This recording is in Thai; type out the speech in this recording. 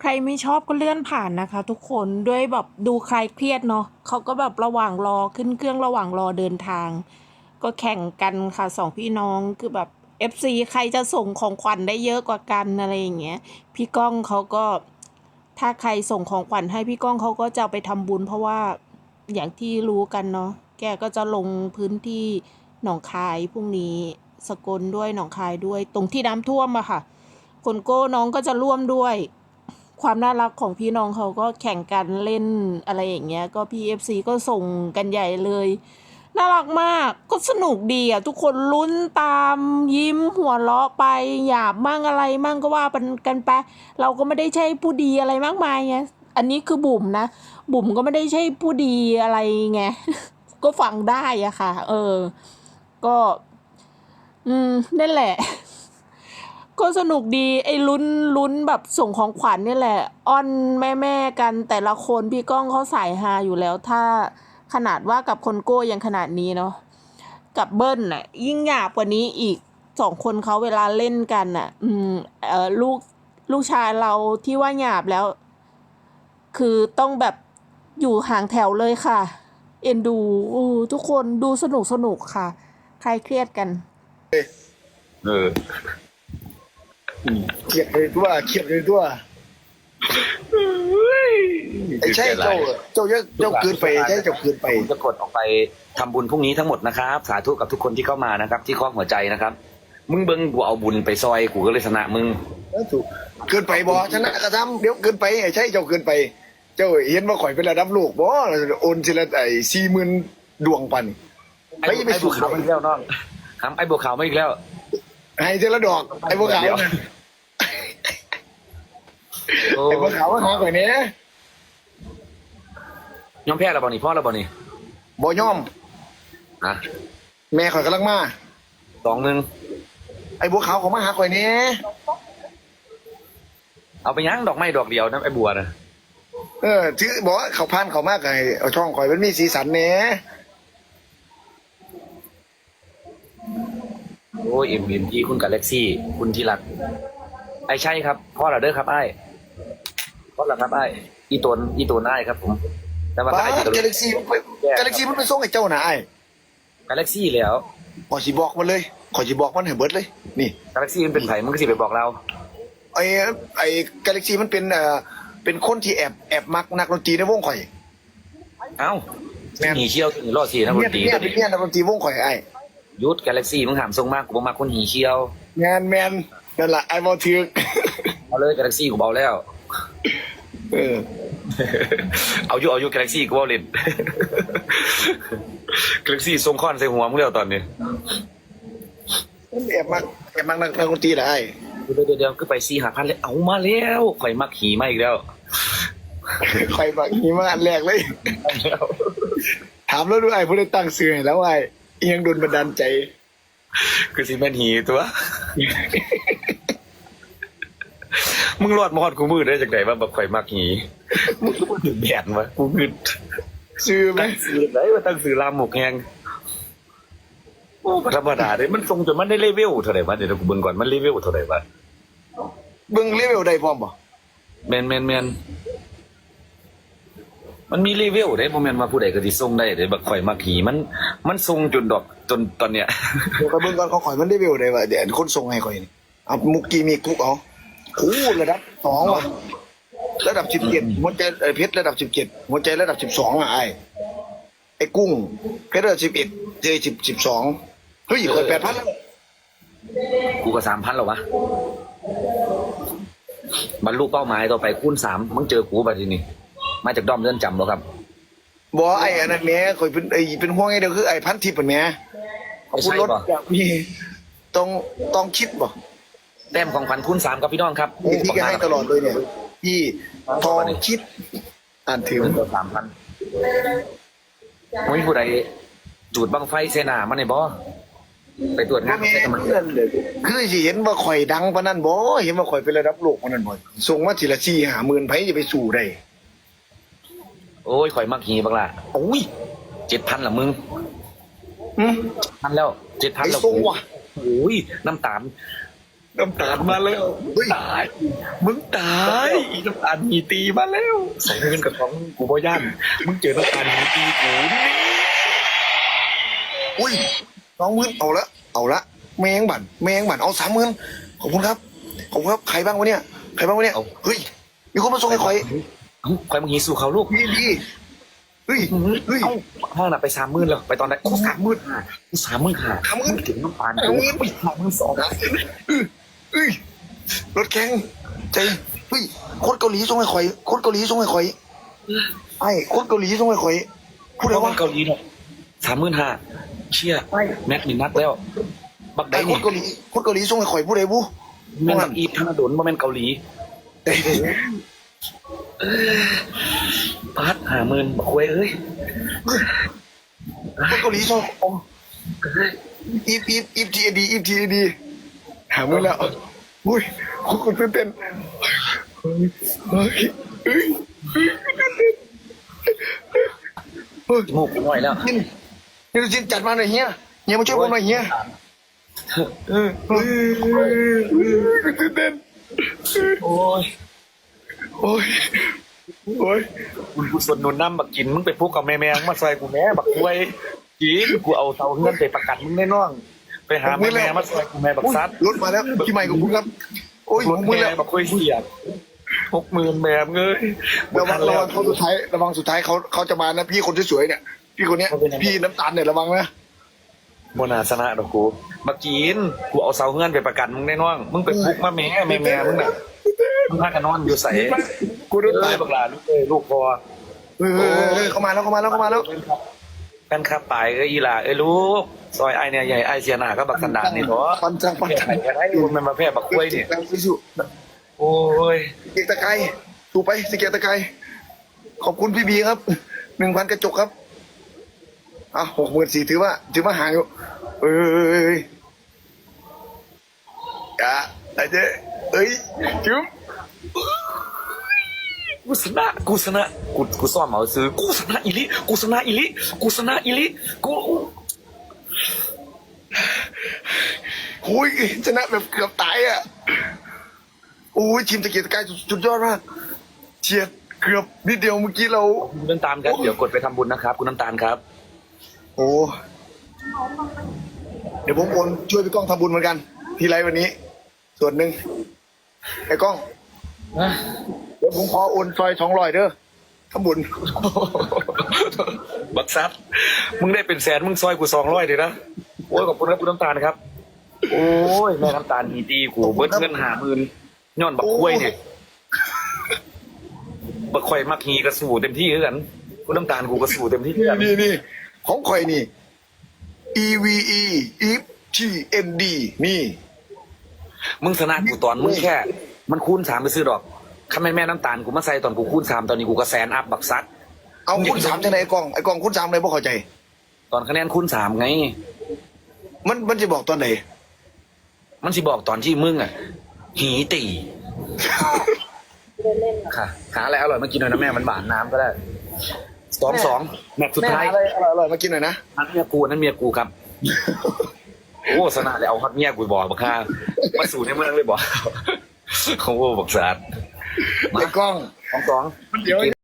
ใครไม่ชอบก็เลื่อนผ่านนะคะ ทุกคนด้วยแบบดูใครเครียดเนาะเขาก็แบบระหว่างรอขึ้นเครื่องระหว่างรอเดินทาง ก็แข่งกันค่ะสองพี่น้องคือแบบ FC ใครจะส่งของขวัญได้เยอะกว่ากันอะไรอย่างเงี้ยพี่ก้องเขาก็ถ้าใครส่งของขวัญให้พี่ก้องเขาก็จะไปทำบุญ เพราะว่าอย่างที่รู้กันเนาะแกก็จะลงพื้นที่หนองคายพรุ่งนี้สกลด้วยหนองคายด้วย ตรงที่น้ำท่วมอะค่ะคนโก้น้องก็จะร่วมด้วย ความน่ารักของพี่น้องเขาก็แข่งกันเล่นอะไรอย่างเงี้ย ก็พี่เอฟซีก็ส่งกันใหญ่เลย น่ารักมากก็สนุกดีอะ ทุกคนลุ้นตามยิ้มหัวเราะไปหยาบมั่งอะไรมั่งก็ว่ากันกันไปเราก็ไม่ได้ใช่ผู้ดีอะไรมากมายไงอันนี้คือบุ๋มนะ บุ๋มก็ไม่ได้ใช่ผู้ดีอะไรไงก็ฟังได้อะค่ะ เออ ก็ อืมนั่นแหละ ก็สนุกดีไอ้ลุ้นลุ้นแบบส่งของขวัญนี่แหละอ้อนแม่แม่กันแต่ละคนพี่ก้องเขาสายฮาอยู่แล้ว ถ้าขนาดว่ากับคนโก้ยังขนาดนี้เนาะกับเบิ้ลน่ะ ยิ่งหยาบกว่านี้อีกสองคนเขาเวลาเล่นกันน่ะ อืมเออลูกลูกชายเราที่ว่าหยาบแล้ว คือต้องแบบอยู่ห่างแถวเลยค่ะ เอ็นดูทุกคนดูสนุกสนุกค่ะ ใครเครียดกัน เออ เครียดเลยตัวเครียดเลยตัวไอ้ใช่เจ้าเจ้าเยอะเจ้าเกินไปใช่เจ้าเกินไปผมจะกดออกไปทำบุญพรุ่งนี้ทั้งหมดนะครับ สาธุกับทุกคนที่เข้ามานะครับ ที่คล้องหัวใจนะครับ มึงเบิ้งกูเอาบุญไปซอยกูก็เลยชนะมึงถูกเกินไปบอชนะกระทำเดี๋ยวเกินไปไอ้ใช่เจ้าเกินไป เจ้าเห็นว่าข่อยเป็นระดับโลกบอโอนทีละไอ้สี่หมื่นดวงปันไอ้ไปไปไอ้บัสู่วขาวมาอีกแล้วน้องครับไอ้บัวขาวมาอีกแล้ว ให้ทีละดอก ไอ้พวกขาวเดี๋ยวนะโอ้ไอ้พวกขาวมาหาข่อยเนี้ยยอมแพ้แล้วบ่นี่พ่อแล้วบ่นี่บ่ย่อมอะแม่ข่อยกำลังมา สองหนึ่งไอ้บัวขาวเขามาหาข่อยเนี้ยเอาไปยั้งดอกไม้ดอกเดียวนะไอ้บัวนะเออถือบอกว่าเขาพานเขามากไงเอาช่องข่อยมันมีสีสันเนี้ย โอ้ยเอ็มเอ็มที่คุณกาแล็กซี่ คุณที่รัก ไอ้ใช่ครับพ่อเราเด้อครับไอ้พ่อเราครับไอ้อีตนอีตนไอ้ครับ ผมแต่ว่าป้าไอ้กาแล็กซี่มันไปกาแล็กซี่มันไปส่งไอ้เจ้าน่ะไอ้กาแล็กซี่แล้วขอสิบอกมันเลยขอสิบอกมันให้เบิดเลย นี่กาแล็กซี่มันเป็นไผ่มันก็สิไปบอกเราไอ้ไอ้กาแล็กซี่มันเป็นเอ่อเป็นคนที่แอบแอบมักนักดนตรีในวงข่อยเอ้าแม่นหีเชี่ยวหีรอดสีนะดเนี่ยนตรีเนี่ยเป็นเนี่ยนักดนตรีวงข่อยไอ้ ยุทธกาแล็กซี่มึงหามทรงมากกูบ่มาคนหีเชี่ยวแมนแมนนั่นแหละไอ้บอถือเอาเลยกาแล็กซี่กูเบาแล้ว เออ เอาอยู่เอาอยู่กาแล็กซี่กูเบาเล่นกาแล็กซี่ทรงค้อนใส่หัวมึงแล้วตอนนี้มันแอบมักแอบมักนักนักดนตรีแหละไอ้เดี๋ยวเดี๋ยวเดี๋ยวคือไปซี่หาพันเลยเอามาแล้วข่อยมักหีมาอีกแล้วข่อยมักนี่มาอันแรกเลยถามแล้วดูไอ้ผู้ได้ตั้งสื่อให้แล้วไอ้เอี ยงโดนบันดาลใจคือสิแม่นหีตัว มึงรอดมอดกูมือได้จากไหนว่าแบบข่อยมักหีมึงก็มาถึงแดดวะกูมืดชื่อไหมตั้งสื่อไหนว่าตั้งสื่อลามหมกแหงโอ้บ่ธรรมดาเลยมันทรงจนมันได้เลเวลเท่าไหร่วะเดี๋ยวกูเบิ่งก่อนมันเลเวลเท่าไหร่วะเบิ่งเลเวลได้พร้อมบ่แมนแมนแมน มันมีเลเวลได้โมเมนต์มาผู้ใดก็สิทรงได้เดี๋ยวแบบข่อยมักหีมัน มันทรงจนดอกจนตอนเนี้ยเดี๋ยวข่อยเบิ่งก่อนเขาข่อยมันเลเวลได้ว่ะเดี๋ยวคนส่งให้ข่อยนี่เอามุกกี้มีกุ๊กเอาโอ้ระดับสองว่ะระดับสิบเจ็ดหัวใจไอ้เพชรระดับสิบเจ็ดหัวใจระดับสิบสองอะไอ้ไอ้กุ้งเพชรระดับสิบเอ็ดเจสิบสิบสองเฮ้ยข่อยแปดพันแล้วกูก็สามพันแล้ววะบรรลุเป้าหมายต่อไปคูณสามมึงเจอกูบัดทีนี้ มาจากด้อมเลื่อนจำแล้วครับบอไอ้อันนั้นแหม่ข่อยเป็นไอ้เป็นห่วงไอ้เดียวคือไอ้พันทิพย์เป็นแหม่ขอบคุณรถใช่ปะอยากมีต้องต้องคิดบ่แต้มของขวัญคูณสามครับพี่น้องครับนี่ที่แกให้ตลอดเลยเนี่ยพี่ทองคิด อ่านถึงถึงสามพันไม่ผู้ใดจูดบังไฟเสนามาในบ่ไปตรวจงานแม่ใส่กันมันเพื่อนเลยคือสิเห็นว่าข่อยดังปานนั้นบ่เห็นว่าข่อยเป็นระดับโลกปานนั้นบ่ส่งมาทีละสี่หาหมื่นไผจะไปสู่ได้ โอ้ยข่อยมักหีบักล่ะโอ้ยเจ็ดพันละมึงหึพันแล้วเจ็ดพันไอ้แล้วส่งว่ะโอ้ยน้ำตาลน้ำตาลมาแล้วเฮ้ยตาย มึงตายอีน้ำตาลมีตีมาแล้วสองเงินกับท้องกูบ่ย่านมึงเจอน้ำตาลมีตีกูนี่อุ้ยสองหมื่นเอาละเอาละแมงบันแมงบันเอาสามหมื่นขอบคุณครับขอบคุณครับใครบ้างวะเนี่ยใครบ้างวะเนี่ยเฮ้ยมีคนมาส่งให้ข่อย เอ้าคอยมึงหีสู่เขาลูกดีดีเฮ้ยเฮ้ยเอ้าห้องน่ะไปสามหมื่นแล้วไปตอนนั้นกูสามหมื่นห้ากูสามหมื่นห้าสามหมื่นถึงน้ำตาลสามหมื่นไปสามหมื่นสองเฮ้ยรถแข่งใจเฮ้ยโคตรเกาหลีส่งให้ข่อยโคตรเกาหลีส่งให้ข่อยไอ้โคตรเกาหลีส่งให้ข่อยพูดเพอะไรราะวะว่าเกาหลีเนาะสามหมื่นห้าเชี่ยแม็กมินนัดแล้ว บักไดไอ้โคนี่ตรเกาหลีโคตรเกาหลีส่งให้ข่อยพูดอะไรบุแม่นบักอีฟธนดลบ่แม่นเกาหลี พัดหาหมื่นบักควยเอ้ยโคตรเกาหลีส่งโอ้อีฟอีฟอีฟทีดีอีฟทีดีหามือแล้วอุ้ยโคตรตื่นเต้นเฮ้ยเฮ้ยเฮ้ยเฮ้ยจมูกกูหน่อยแล้วจินนี่จินจัดมาหน่อยเฮียเฮียมาช่วยผมหน่อยเฮียเออเฮ้ยตื่นเต้นโอ้ย โอ้ยโอ้ยกูกูสวนนุนน้ำบักกินมึงไปพูกกับแม่แมงมาใส่กูแม่บักควยกินกูเอาเตาเงินไปประกันมึงแน่นอนไปหาแม่แม่มาใส่กูแม่บักซัดรถมาแล้วพี่ใหม่กับคุณครับ โอ้ยรถมือแม่แล้วบักควยเสียดหกหมื่นแม่เงยระวังระวังเขาสุดท้ายระวังสุดท้ายเขาเขาจะมานะพี่คนที่สวยเนี่ย พี่คนเนี้ย พี่น้ำตาลเนี่ยระวังนะโมนาสนะดอกกูมากินกูเอาเสาเงินไปประกันมึงแน่นอนมึงไปพุกมาแม่แม่แม่มึงน่ะ มึงพากันนอนอยู่ใส่กูโดนเอ้ตายยบักหลานลูกเอ้ยลูกพอเฮ้ยเฮ้ยเฮ้ยเข้ามาแล้วเข้ามาแล้วเข้ามาแล้วกันขับไปเอ้ยอีหล่าเอ้ยลูกซอยไอเนี่ยใหญ่ไอเสียหนาก็บักสันดานนี่เนาะปันจังปันแค่จังไหนแค่ไหนมันมาแพร่บักกล้วยนี่แรงสิสุโอ้ยเกียกตะไคร้ถูกไปสิเกียกตะไคร้ขอบคุณพี่บีครับหนึ่งพันกระจกครับอะหกหมื่นสี่ถือว่า ถือว่าห่างอยู่เอ้ยอะไอ้เจ๊เอ้ยจุ๊บ กูชนะกูชนะกูกูซ่อมเอาซื้อกูชนะอีลิกูชนะอีลิกูชนะอีลิกูโอ้ยชนะแบบเกือบตายอะโอ้ยทีมตะเกียกตะกายสุดยอดมากเฉียดเกือบนิดเดียวเมื่อกี้เราคุณน้ำตาลครับเดี๋ยวกดไปทำบุญนะครับ คุณน้ำตาลครับ โอ้เดี๋ยวผมโอนช่วยพี่ก้องทำบุญเหมือนกัน ทีไรวันนี้ ส่วนหนึ่งไอ้ก้อง เดี๋ยวผมขอโอนซอยสองร้อยเด้อทำบุญ บักซัดมึงได้เป็นแสนมึงซอยกูสองร้อยเลยนะโอ้ยขอบคุณครับคุณน้ำตาลครับ โอ้ยแม่น้ำตาลดีดีกูเบิดเงินหาหมื่นย้อนบักกล้วยเนี่ยบักข่อยมักฮีกระสู่เต็มที่คือกันคุณน้ำตาลกูกระสู่เต็มที่คือนี่กันนี่นี่ของข่อยนี่ E V E E T N D นี่ มึงชนะกูตอนมึงแค่ มันคูณสามไปซื้อดอกข้าแม่นแม่น้ำตาลกูมาใส่ตอนกูคูณสามตอนนี้กูก็แสนอัพบักซัดเอาคุณสามจังไหนไอ้กล้องไอ้กล้องคุณสามเลยพ่เข้าใจ ตอนคะแนนคูณสามไง มันมันจะบอกตอนไหนมันสิบอกตอนที่มึงอะ หีตีค่ะ หาอะไรอร่อยมากินหน่อยนะแม่มันบานน้ำก็ได้สองสองแมตช์สุดแม่ท้ายหาอะไรอร่อยอร่อยมากินหน่อยนะนั่นเมียกูนั่นเมียกูครับโอ้สนะเลยเอาฮอตเมียกูบอกบักค่ามาสู่ในเมืองเลยบอก เขาโอ้บอกสาด ไอ้กล้องสองสองเดี๋ยว